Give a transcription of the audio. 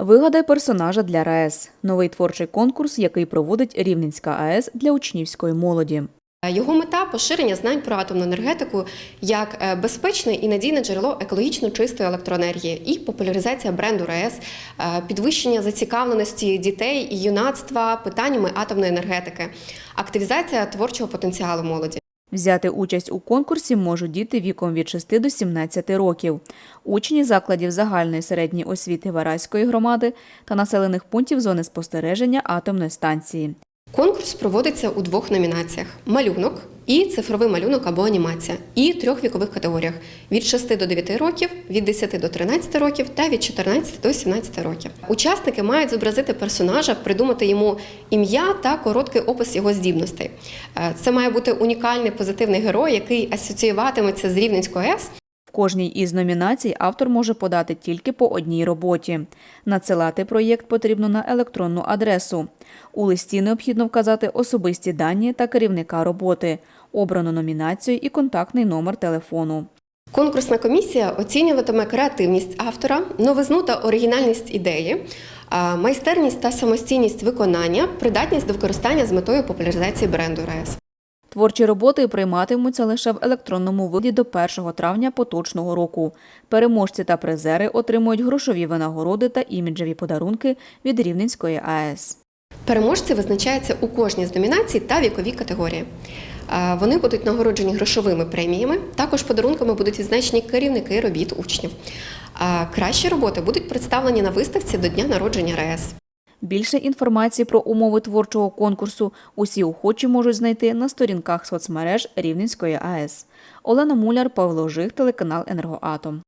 Вигадай персонажа для РаЕС новий творчий конкурс, який проводить Рівненська АЕС для учнівської молоді. Його мета поширення знань про атомну енергетику як е, безпечне і надійне джерело екологічно чистої електроенергії і популяризація бренду РаЕС, е, підвищення зацікавленості дітей і юнацтва питаннями атомної енергетики, активізація творчого потенціалу молоді. Взяти участь у конкурсі можуть діти віком від 6 до 17 років, учні закладів загальної середньої освіти Вараської громади та населених пунктів зони спостереження атомної станції. Конкурс проводиться у двох номінаціях: малюнок і цифровий малюнок або анімація, і трьох вікових категоріях: від 6 до 9 років, від 10 до 13 років та від 14 до 17 років. Учасники мають зобразити персонажа, придумати йому ім'я та короткий опис його здібностей. Е, Це має бути унікальний позитивний герой, який асоціюватиметься з Рівненською АЕС Кожній із номінацій автор може подати тільки по одній роботі. Надсилати проєкт потрібно на електронну адресу. У листі необхідно вказати особисті дані та керівника роботи, обрану номінацію і контактний номер телефону. Конкурсна комісія оцінюватиме креативність автора, новизну та оригінальність ідеї, майстерність та самостійність виконання, придатність до використання з метою популяризації бренду РаЕС. Творчі роботи прийматимуться лише в електронному виді до 1 травня поточного року. Переможці та призери отримують грошові винагороди та іміджеві подарунки від Рівненської АЕС. Переможці визначаються у кожній з номінацій та віковій категорії. Вони будуть нагороджені грошовими преміями. Також подарунками будуть відзначені керівники робіт учнів. Кращі роботи будуть представлені на виставці до дня народження РаЕС. Більше інформації про умови творчого конкурсу усі охочі можуть знайти на сторінках соцмереж Рівненської АЕС. Олена Муляр, Павло Жих, телеканал Енергоатом.